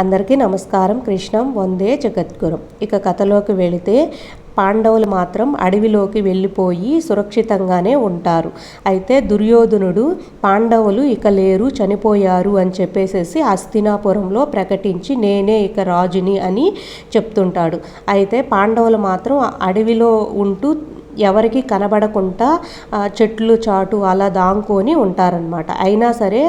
అందరికీ నమస్కారం. కృష్ణం వందే జగద్గురు. ఇక కథలోకి వెళితే పాండవులు మాత్రం అడవిలోకి వెళ్ళిపోయి సురక్షితంగానే ఉంటారు. అయితే దుర్యోధనుడు పాండవులు ఇక లేరు చనిపోయారు అని చెప్పేసేసి హస్తినాపురంలో ప్రకటించి నేనే ఇక రాజుని అని చెప్తుంటాడు. అయితే పాండవులు మాత్రం అడవిలో ఉంటూ ఎవరికి కనబడకుండా చెట్లు చాటు అలా దాంకొని ఉంటారనమాట అయినా సరే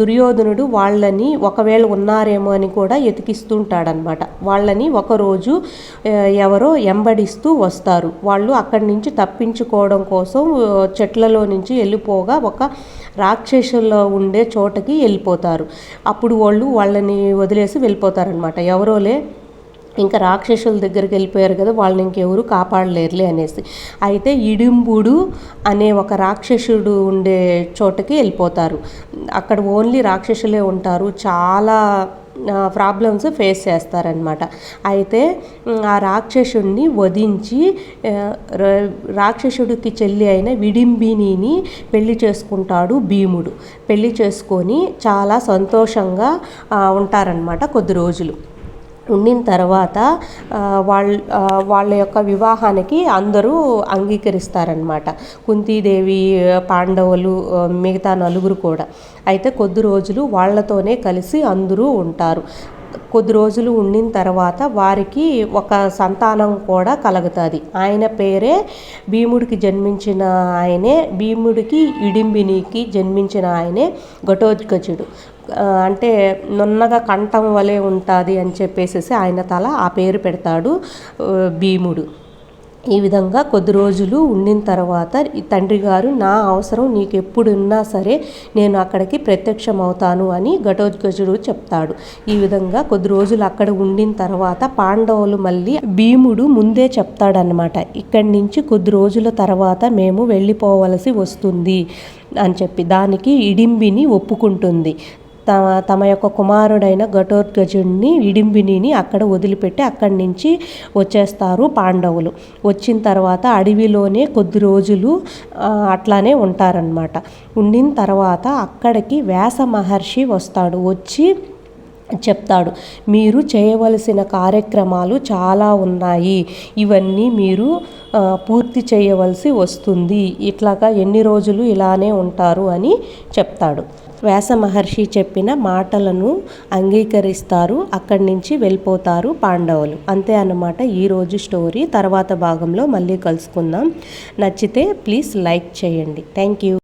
దుర్యోధనుడు వాళ్ళని ఒకవేళ ఉన్నారేమో అని కూడా ఎతికిస్తుంటాడనమాట వాళ్ళని ఒకరోజు ఎవరో ఎంబడిస్తూ వస్తారు. వాళ్ళు అక్కడి నుంచి తప్పించుకోవడం కోసం చెట్లలో నుంచి వెళ్ళిపోగా ఒక రాక్షసుల్లో ఉండే చోటకి వెళ్ళిపోతారు. అప్పుడు వాళ్ళు వాళ్ళని వదిలేసి వెళ్ళిపోతారనమాట ఎవరోలే ఇంకా రాక్షసుల దగ్గరికి వెళ్ళిపోయారు కదా వాళ్ళని ఇంకెవరు కాపాడలేరులే అనేసి. అయితే ఇడింబుడు అనే ఒక రాక్షసుడు ఉండే చోటకి వెళ్ళిపోతారు. అక్కడ ఓన్లీ రాక్షసులే ఉంటారు చాలా ప్రాబ్లమ్స్ ఫేస్ చేస్తారనమాట అయితే ఆ రాక్షసుడిని వధించి రాక్షసుడికి చెల్లి అయిన విడింబినిని పెళ్ళి చేసుకుంటాడు భీముడు. పెళ్ళి చేసుకొని చాలా సంతోషంగా ఉంటారనమాట కొద్ది రోజులు. ఉండిన తర్వాత వాళ్ళ వాళ్ళ యొక్క వివాహానికి అందరూ అంగీకరిస్తారనమాట కుంతీదేవి పాండవులు మిగతా నలుగురు కూడా. అయితే కొద్ది రోజులు వాళ్ళతోనే కలిసి అందరూ ఉంటారు. కొద్ది రోజులు ఉండిన తర్వాత వారికి ఒక సంతానం కూడా కలుగుతుంది. ఆయన పేరే భీముడికి జన్మించిన ఆయనే భీముడికి ఇడింబినికి జన్మించిన ఆయనే ఘటోత్కచుడు అంటే నున్నగా కంఠం వలె ఉంటుంది అని చెప్పేసి ఆయన తల ఆ పేరు పెడతాడు భీముడు. ఈ విధంగా కొద్ది రోజులు ఉండిన తర్వాత తండ్రి గారు నా అవసరం నీకు ఎప్పుడున్నా సరే నేను అక్కడికి ప్రత్యక్షం అవుతాను అని ఘటోత్కచుడు చెప్తాడు. ఈ విధంగా కొద్ది రోజులు అక్కడ ఉండిన తర్వాత పాండవులు మళ్ళీ భీముడు ముందే చెప్తాడనమాట ఇక్కడి నుంచి కొద్ది రోజుల తర్వాత మేము వెళ్ళిపోవలసి వస్తుంది అని చెప్పి దానికి ఇడింబిని ఒప్పుకుంటుంది. తమ తమ యొక్క కుమారుడైన ఘటోత్కజుడిని ఇడింబినిని అక్కడ వదిలిపెట్టి అక్కడి నుంచి వచ్చేస్తారు పాండవులు. వచ్చిన తర్వాత అడవిలోనే కొద్ది రోజులు అట్లానే ఉంటారనమాట ఉండిన తర్వాత అక్కడికి వ్యాస మహర్షి వస్తాడు. వచ్చి చెప్తాడు. మీరు చేయవలసిన కార్యక్రమాలు చాలా ఉన్నాయి. ఇవన్నీ మీరు పూర్తి చేయవలసి వస్తుంది. ఇట్లాగా ఎన్ని రోజులు ఇలానే ఉంటారు అని చెప్తాడు. వ్యాస మహర్షి చెప్పిన మాటలను అంగీకరిస్తారు. అక్కడి నుంచి వెళ్ళిపోతారు పాండవులు. అంతే అన్నమాట ఈరోజు స్టోరీ. తర్వాత భాగంలో మళ్ళీ కలుసుకుందాం. నచ్చితే ప్లీజ్ లైక్ చేయండి. Thank you.